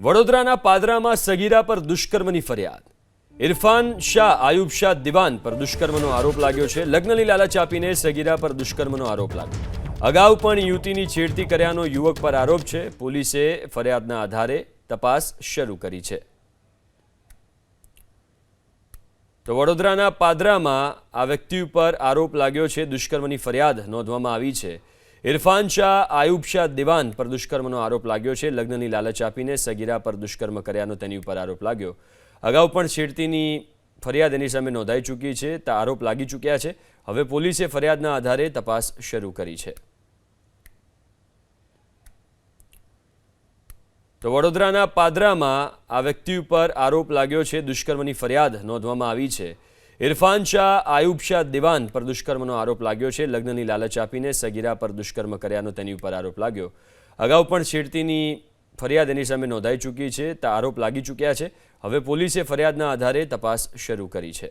વડોદરાના પાદરામાં સગીરા પર દુષ્કર્મની ફરિયાદ. ઇરફાન શાહ, આયુબ શાહ દિવાન પર દુષ્કર્મનો આરોપ લાગ્યો છે. લગ્નની લાલચ આપીને સગીરા પર દુષ્કર્મનો આરોપ લાગ્યો. અગાઉ પણ યુવતીની છેડતી કર્યાનો યુવક પર આરોપ છે. પોલીસે ફરિયાદના આધારે તપાસ શરૂ કરી છે. તો વડોદરાના પાદરામાં આ વ્યક્તિ ઉપર આરોપ લાગ્યો છે. દુષ્કર્મની ફરિયાદ નોંધવામાં આવી છે. ઇરફાન શાહ, આયુબ શાહ દિવાન પર દુષ્કર્મનો આરોપ લાગ્યો છે. લગ્નની લાલચ આપીને સગીરા પર દુષ્કર્મ કર્યાનો તેની ઉપર આરોપ લાગ્યો. અગાઉ પણ છેડતીની ફરિયાદ એની સામે નોંધાઈ ચૂકી છે, તે આરોપ લાગી ચૂક્યા છે. હવે પોલીસે ફરિયાદના આધારે તપાસ શરૂ કરી છે. તો વડોદરાના પાદરામાં આ વ્યક્તિ ઉપર આરોપ લાગ્યો છે. દુષ્કર્મની ફરિયાદ નોંધવામાં આવી છે. ઇરફાન શાહ આયુબ શાહ દિવાન પર દુષ્કર્મનો આરોપ લાગ્યો છે. લગ્નની લાલચ આપીને સગીરા પર દુષ્કર્મ કર્યાનો તેની ઉપર આરોપ લાગ્યો. અગાઉ પણ છેડતીની ફરિયાદ એની સામે નોંધાઈ ચૂકી છે આરોપ લાગી ચૂક્યા છે. હવે પોલીસે ફરિયાદના આધારે તપાસ શરૂ કરી છે.